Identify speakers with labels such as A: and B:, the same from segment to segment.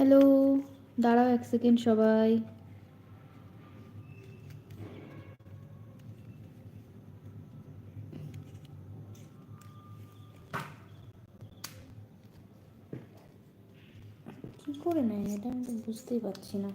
A: Hello দাঁড়াও এক second সবাই। কি করে নেয় এটা আমি তো বুঝতেই পারছি না।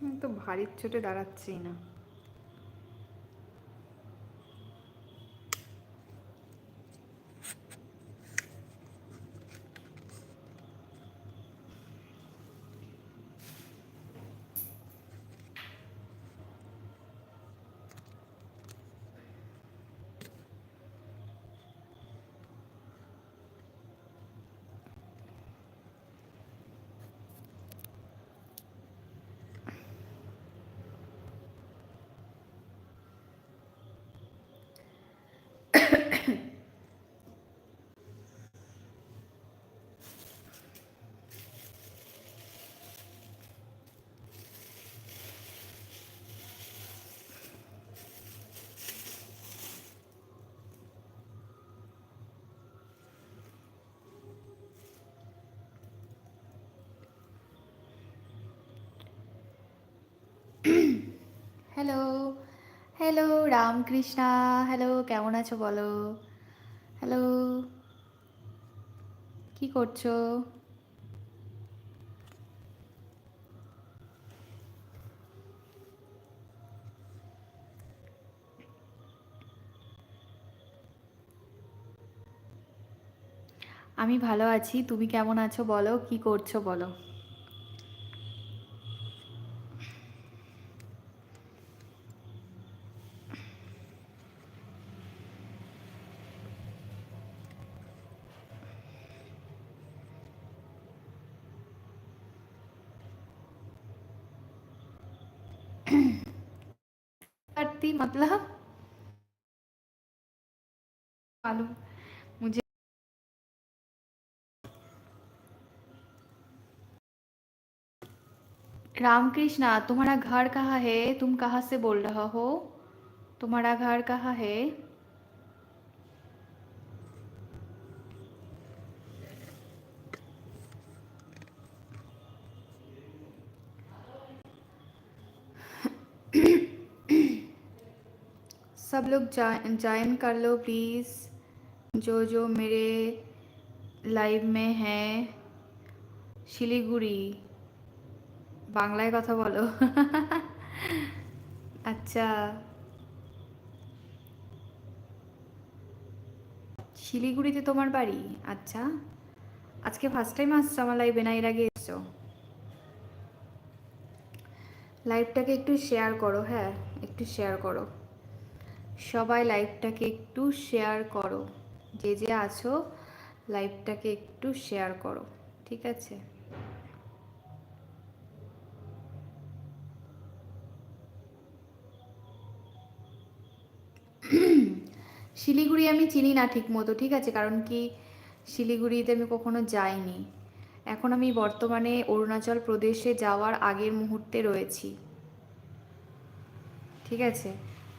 B: আমি তো ভারীর চোটে দাঁড়াচ্ছেই না
A: হ্যালো হ্যালো রামকৃষ্ণা হ্যালো কেমন আছো বলো? হ্যালো কি করছ? আমি ভালো আছি। তুমি কেমন আছো বলো? কি করছ বলো? करती मतलब मालूम मुझे रामकृष्णा तुम्हारा घर कहाँ है तुम कहाँ से बोल रहा हो तुम्हारा घर कहाँ है सब लोग ज्वाइन कर लो प्लीज़ जो जो मेरे লাইভ মে হ্যাঁ শিলিগুড়ি বাংলায় কথা বলো আচ্ছা শিলিগুড়িতে তোমার বাড়ি আচ্ছা আজকে ফার্স্ট টাইম আসছো আমার লাইভে না এর আগে এসছো লাইভটাকে একটু শেয়ার করো হ্যাঁ একটু শেয়ার করো সবাই লাইভটাকে একটু শেয়ার করো। যে যে আছো লাইভটাকে একটু শেয়ার করো, ঠিক আছে? শিলিগুড়ি আমি চিনি না ঠিক মতো ঠিক আছে? কারণ কি, শিলিগুড়িতে আমি কখনো যাইনি। এখন আমি বর্তমানে অরুণাচল প্রদেশে যাওয়ার আগের মুহূর্তে রয়েছি। ঠিক আছে?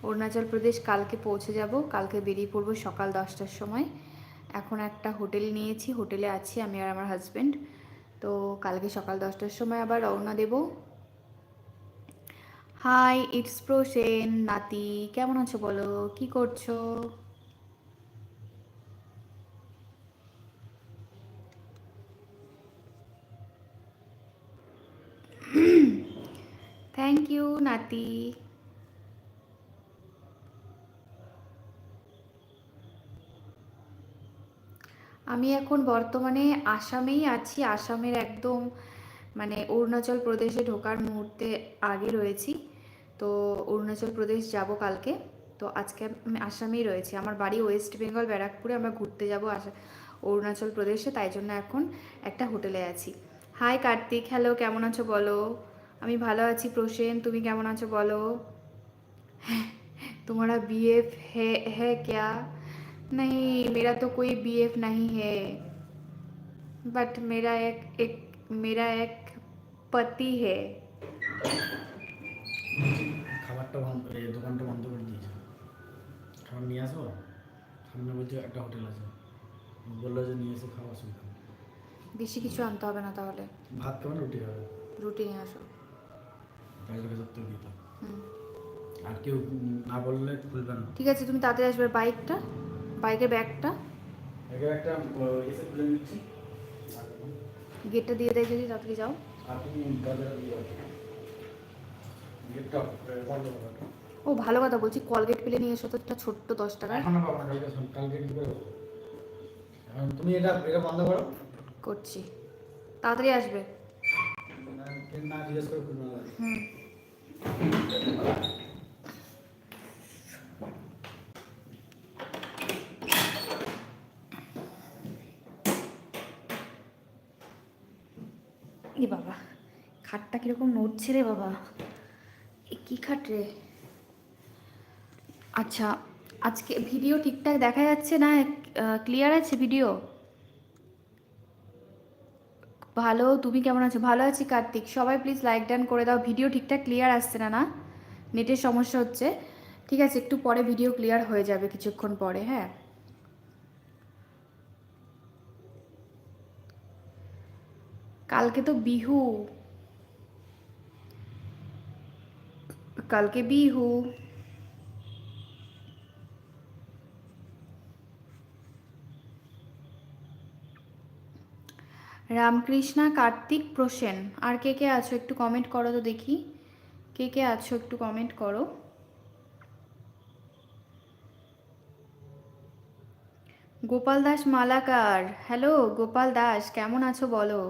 A: অরুণাচল প্রদেশ, কালকে পৌঁছে যাব। কালকে বেরিয়ে পড়ব সকাল দশটার সময়। এখন একটা হোটেল নিয়েছি, হোটেলে আছি আমি আর আমার হাজব্যান্ড তো কালকে সকাল দশটার সময় আবার রওনা দেব। হাই ইটস প্রসেন নাতি, কেমন আছো বলো? কি করছ? থ্যাংক ইউ নাতি। আমি এখন বর্তমানে আসামেই আছি। আসামের একদম মানে অরুণাচল প্রদেশে ঢোকার মুহূর্তে আগে রয়েছি। তো অরুণাচল প্রদেশ যাব কালকে। তো আজকে আমি আসামেই রয়েছি। আমার বাড়ি ওয়েস্ট বেঙ্গল, ব্যারাকপুরে আমরা ঘুরতে যাব আসা, অরুণাচল প্রদেশে। তাই জন্য এখন একটা হোটেলে আছি। হাই কার্তিক, হ্যালো, কেমন আছো বলো? আমি ভালো আছি, প্রসেন, তুমি কেমন আছো বলো? তোমারা বিএফ হে হে, ক্যা? नहीं मेरा तो कोई बी एफ नहीं है बट मेरा एक एक मेरा एक पति है
C: খাবারটা বন্ধ এই দোকানটা বন্ধ করে দিয়েছে খাবার নিয়ে আসবো সামনে বলছে একটা হোটেল আছে বললো যে নিয়ে এসে খাওয়া অসুবিধা নেই।
A: বেশি কিছু আনতে হবে না তাহলে
C: ভাত খাবেন রুটি খাবে
A: রুটি নিয়ে আসো
C: বাইরের কাছে তো দিত
A: হুম।
C: আর কেউ উম, না বললে খুলবে না
A: ঠিক আছে তুমি তাড়াতাড়ি আসবে বাইকটা বাইকের ব্যাগটা? গেটটা দিয়ে দেয় যদি তাড়াতাড়ি যাও। ও ভালো কথা বলছি কলগেট পেলে নিয়ে এসো তো একটা ছোট্ট দশ
C: টাকা তুমি এটা এটা বন্ধ করো।
A: করছি। তাড়াতাড়ি আসবে। হুম। খাটটা কীরকম নড়ছে রে বাবা। কি খাট রে? আচ্ছা আজকে ভিডিও ঠিকঠাক দেখা যাচ্ছে না? ক্লিয়ার আছে ভিডিও? ভালো, তুমি কেমন আছো? ভালো আছি কার্তিক। সবাই প্লিজ লাইক ডান করে দাও। ভিডিও ঠিকঠাক ক্লিয়ার আসছে না না? নেটের সমস্যা হচ্ছে। ঠিক আছে, একটু পরে ভিডিও ক্লিয়ার হয়ে যাবে কিছুক্ষণ পরে হ্যাঁ? কালকে তো বিহু। কালকে বিহু রামকৃষ্ণা কার্তিক প্রসেন, আর কে কে আছো একটু কমেন্ট করো তো দেখি। কে কে আছো একটু কমেন্ট করো। গোপাল দাস মালাকার হ্যালো গোপাল দাস, কেমন আছো বলো?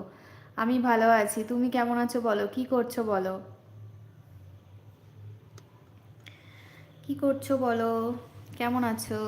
A: আমি ভালো আছি, তুমি কেমন আছো বলো? কি করছ বলো? কি করছ বলো? কেমন আছো?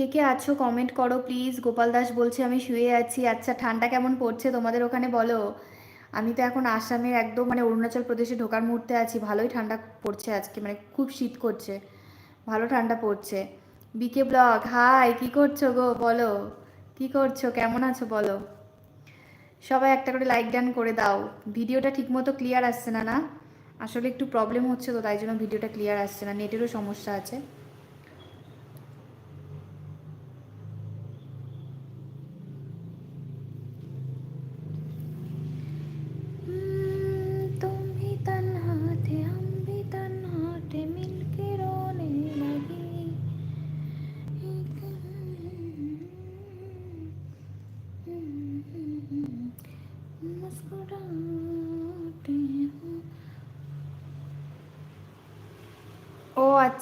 A: কে কে আছো? কমেন্ট করো প্লিজ গোপাল দাস বলছে, আমি শুয়ে আছি। আচ্ছা ঠান্ডা কেমন পড়ছে? তোমাদের ওখানে বলো। আমি তো এখন আসামের একদম মানে অরুণাচল প্রদেশে ঢোকার মুহূর্তে আছি। ভালোই ঠান্ডা পড়ছে আজকে মানে খুব শীত করছে। ভালো ঠান্ডা পড়ছে। বিকে ব্লগ হাই কি করছ গো? বলো, কি করছ? কেমন আছো? বলো। সবাই একটা করে লাইক ডান করে দাও। ভিডিওটা ঠিকমতো ক্লিয়ার আসছে না না? আসলে একটু প্রবলেম হচ্ছে তো, তাই জন্য ভিডিওটা ক্লিয়ার আসছে না। নেটেরও সমস্যা আছে।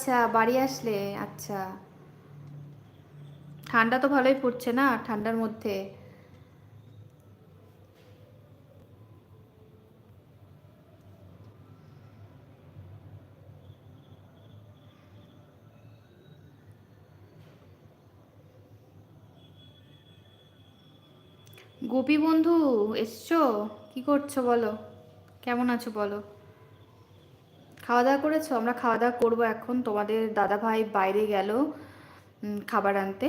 A: আচ্ছা বাড়ি আসলে? আচ্ছা। ঠান্ডা তো ভালোই পড়ছে না ঠান্ডার মধ্যে? গোপী বন্ধু, এসছো? কি করছ বলো? কেমন আছো বলো? খাওয়া দাওয়া করেছ? আমরা খাওয়া দাওয়া করব এখন। তোমাদের দাদা ভাই বাইরে গেল খাবার আনতে।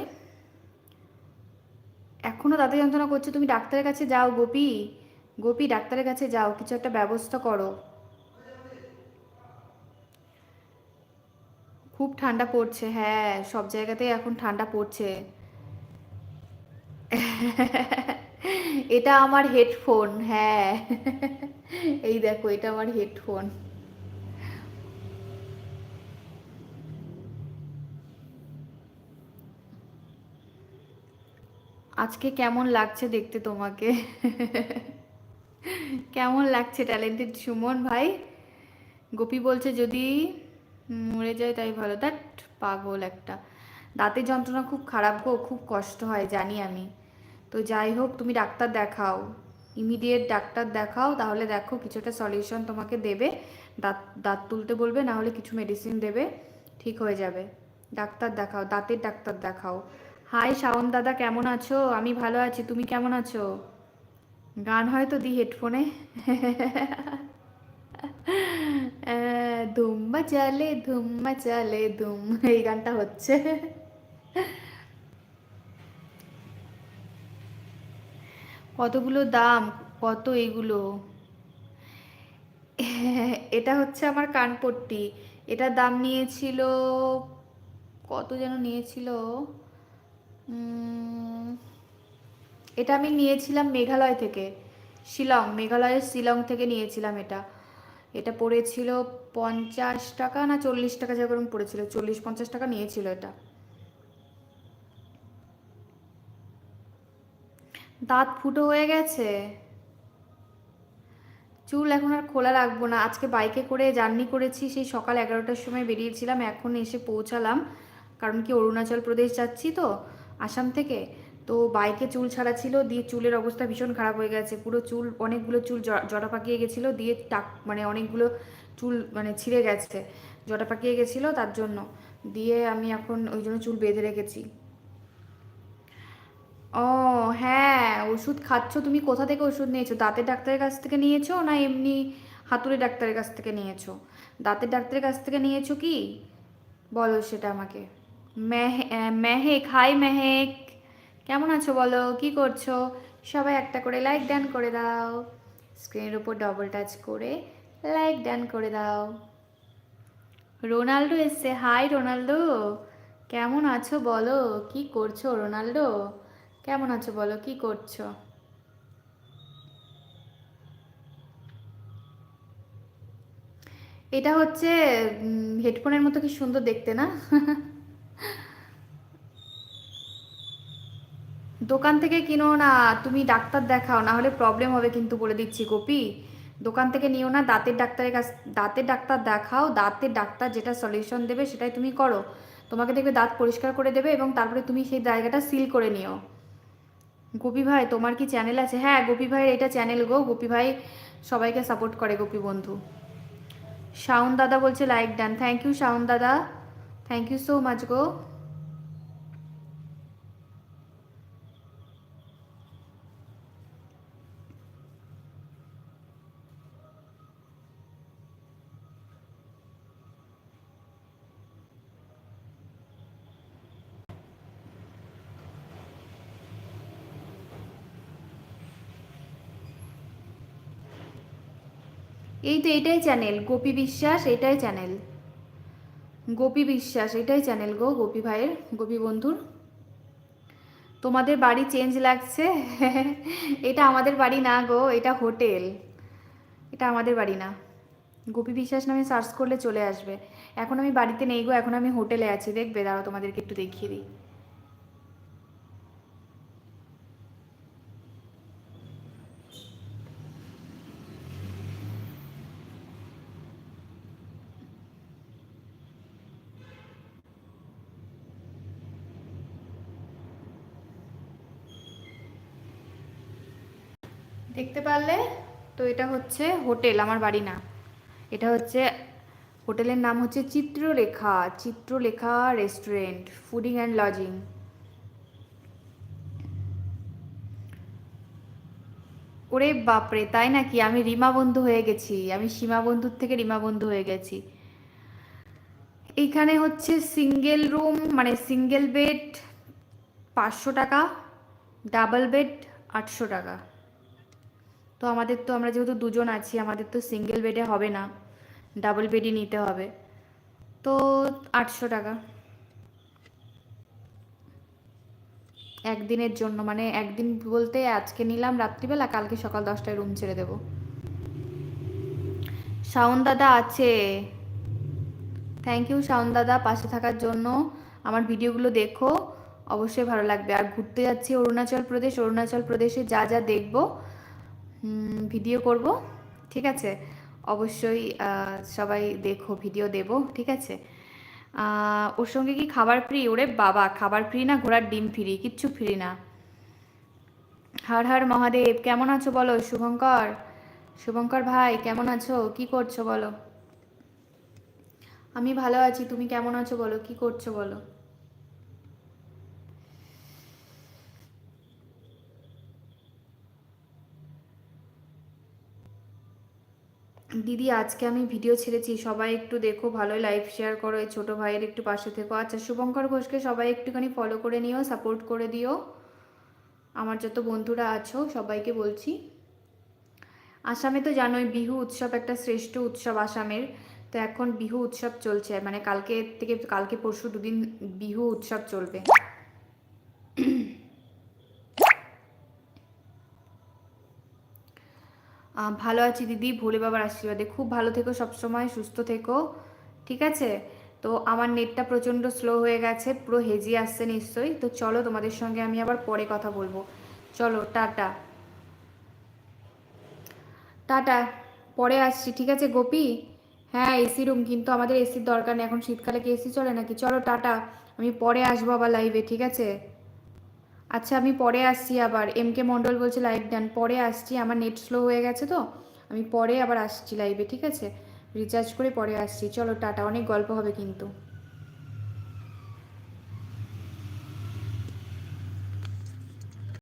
A: এখনও দাদা যন্ত্রণা করছে, তুমি ডাক্তারের কাছে যাও গোপি। গোপি, ডাক্তারের কাছে যাও, কিছু একটা ব্যবস্থা করো। খুব ঠান্ডা পড়ছে হ্যাঁ সব জায়গাতেই এখন ঠান্ডা পড়ছে। এটা আমার হেডফোন হ্যাঁ। এই দেখো, এটা আমার হেডফোন। আজকে কেমন লাগছে দেখতে তোমাকে? কেমন লাগছে ট্যালেন্টেড সুমন ভাই? গোপী বলছে যদি মরে যায় তাই ভালো। দ্যাট পাগল একটা। দাঁতের যন্ত্রণা খুব খারাপ গো, খুব কষ্ট হয়, জানি আমি। তো যাই হোক, তুমি ডাক্তার দেখাও। ইমিডিয়েট ডাক্তার দেখাও, তাহলে দেখো কিছুটা সলিউশন তোমাকে দেবে। দাঁত দাঁত তুলতে বলবে না হলে কিছু মেডিসিন দেবে, ঠিক হয়ে যাবে। ডাক্তার দেখাও, দাঁতের ডাক্তার দেখাও। হাই শাওন দাদা, কেমন আছো? আমি ভালো আছি, তুমি কেমন আছো? গান হয়তো দি হেডফোনে। ধুম্মা চালে ধুম্মা চালে ধুম। এই গানটা হচ্ছে। কতগুলো দাম, কত এগুলো? এটা হচ্ছে আমার কানপট্টি। এটার দাম নিয়েছিল, কত যেন নিয়েছিল? এটা আমি নিয়েছিলাম মেঘালয় থেকে, শিলং, মেঘালয়ের শিলং থেকে নিয়েছিলাম এটা। এটা পড়েছিল পঞ্চাশ টাকা না চল্লিশ টাকা যেরকম পড়েছিল, চল্লিশ পঞ্চাশ টাকা নিয়েছিল এটা। দাঁত ফুটো হয়ে গেছে। চুল এখন আর খোলা রাখব না। আজকে বাইকে করে জার্নি করেছি, সেই সকাল এগারোটার সময় বেরিয়েছিলাম, এখন এসে পৌঁছালাম। কারণ কি অরুণাচল প্রদেশ যাচ্ছি তো আসাম থেকে, তো বাইকে চুল ছাড়া ছিল, দিয়ে চুলের অবস্থা ভীষণ খারাপ হয়ে গেছে। পুরো চুল, অনেকগুলো চুল জটা পাকিয়ে গেছিল, দিয়ে টাক মানে অনেকগুলো চুল মানে ছিঁড়ে গেছে, জটা পাকিয়ে গেছিল তার জন্য। দিয়ে আমি এখন ওই জন্য চুল বেঁধে রেখেছি। ও হ্যাঁ ওষুধ খাচ্ছ? তুমি কোথা থেকে ওষুধ নিয়েছো? দাঁতের ডাক্তারের কাছ থেকে নিয়েছো না এমনি হাতুড়ে ডাক্তারের কাছ থেকে নিয়েছো? দাঁতের ডাক্তারের কাছ থেকে নিয়েছো কি? বলো সেটা আমাকে। মেহেক হাই মেহেক কেমন আছো বলো? কি করছ? সবাই একটা করে লাইক ডান করে দাও। স্ক্রিনের উপর ডবল টাচ করে লাইক ডান করে দাও। রোনাল্ডো এসছে। Hi Ronaldo. কেমন আছো বলো? কি করছ রোনাল্ডো? কেমন আছো বলো? কি করছ? এটা হচ্ছে হেডফোনের মতো কি সুন্দর দেখতে না? দোকান থেকে কিনো না, তুমি ডাক্তার দেখাও, না হলে প্রবলেম হবে কিন্তু বলে দিচ্ছি গোপি। দোকান থেকে নিও না, দাঁতের ডাক্তারের কাছ, দাঁতের ডাক্তার দেখাও, দাঁতের ডাক্তার যেটা সলিউশন দেবে সেটাই তুমি করো। তোমাকে দেখবে দাঁত পরিষ্কার করে দেবে এবং তারপরে তুমি সেই জায়গাটা সিল করে নিও। গোপী ভাই, তোমার কি চ্যানেল আছে? হ্যাঁ গোপী ভাইয়ের এটা চ্যানেল গো। গোপী ভাই সবাইকে সাপোর্ট করে গোপী বন্ধু। শাওন দাদা বলছে like done thank you Shaon দাদা। থ্যাংক ইউ সো মাচ গো। এই তো এটাই চ্যানেল গোপী বিশ্বাস, এটাই চ্যানেল গোপী বিশ্বাস, এটাই চ্যানেল গো, গোপী ভাইয়ের, গোপী বন্ধুর। তোমাদের বাড়ি চেঞ্জ লাগছে? এটা আমাদের বাড়ি না গো, এটা হোটেল। এটা আমাদের বাড়ি না। গোপী বিশ্বাস নামে সার্চ করলে চলে আসবে। এখন আমি বাড়িতে নেই গো, এখন আমি হোটেলে আছি। দেখবে, দাঁড়াও তোমাদেরকে একটু দেখিয়ে দিই। দেখতে পারলে তো এটা হচ্ছে হোটেল, আমার বাড়ি না। এটা হচ্ছে হোটেলের নাম হচ্ছে Chitralekha Chitralekha restaurant, fooding and lodging. ওরে বাপরে, তাই নাকি? আমি রিমা বন্ধু হয়ে গেছি, আমি সীমা বন্ধুর থেকে রিমা বন্ধু হয়ে গেছি। এইখানে হচ্ছে সিঙ্গেল রুম মানে সিঙ্গেল বেড পাঁচশো টাকা, ডাবল বেড আটশো টাকা। তো আমাদের তো আমরা যেহেতু দুজন আছি, আমাদের তো সিঙ্গেল বেডে হবে না ডাবল বেডই নিতে হবে। তো আটশো টাকা। একদিনের জন্য মানে একদিন বলতে আজকে নিলাম রাত্রিবেলা, কালকে সকাল দশটায় রুম ছেড়ে দেবো। শাওন দাদা আছে। থ্যাংক ইউ শাওন দাদা পাশে থাকার জন্য। আমার ভিডিওগুলো দেখো, অবশ্যই ভালো লাগবে। আর ঘুরতে যাচ্ছি অরুণাচল প্রদেশ। অরুণাচল প্রদেশে যা যা দেখব ভিডিও করব, ঠিক আছে? অবশ্যই সবাই দেখো, ভিডিও দেব, ঠিক আছে? ওর সঙ্গে কি খাবার ফ্রি ওরে বাবা, খাবার ফ্রি না, ঘোড়ার ডিম ফ্রি কিচ্ছু ফ্রি না। হর হর মহাদেব, কেমন আছো বলো? শুভঙ্কর শুভঙ্কর ভাই, কেমন আছো? কি করছ বলো? আমি ভালো আছি, তুমি কেমন আছো বলো? কি করছ বলো? দিদি, আজকে আমি ভিডিও ছেড়েছি। সবাই একটু দেখো, ভালোই লাইভ শেয়ার করো। এই ছোটো ভাইয়ের একটু পাশে থেকো। আচ্ছা শুভঙ্কর ঘোষকে সবাই একটুখানি ফলো করে নিও সাপোর্ট করে দিও। আমার যত বন্ধুরা আছো, সবাইকে বলছি। আসামে তো জানোই, বিহু উৎসব একটা শ্রেষ্ঠ উৎসব আসামের। তো এখন বিহু উৎসব চলছে। মানে কালকে থেকে, কালকে পরশু দুদিন বিহু উৎসব চলবে। ভালো আছি দিদি, ভোলে বাবার আশীর্বাদে। খুব ভালো থেকো, সবসময় সুস্থ থেকো, ঠিক আছে? তো আমার নেটটা প্রচণ্ড স্লো হয়ে গেছে, পুরো হেজি আসছে নিশ্চয়ই। তো চলো তোমাদের সঙ্গে আমি আবার পরে কথা বলব। চলো, টাটা। টাটা, পরে আসছি, ঠিক আছে গোপি? হ্যাঁ এসি রুম কিন্তু আমাদের এসির দরকার নেই, এখন শীতকালে কি এসি চলে নাকি? চলো, টাটা। আমি পরে আসব আবার লাইভে ঠিক আছে? আচ্ছা আমি পরে আসছি আবার। এম কে মণ্ডল বলছে লাইভ ডান পরে আসছি, আমার নেট স্লো হয়ে গেছে তো? আমি পরে আবার আসছি লাইভে ঠিক আছে? রিচার্জ করে পরে আসছি। চলো, টাটা। অনেক গল্প হবে কিন্তু।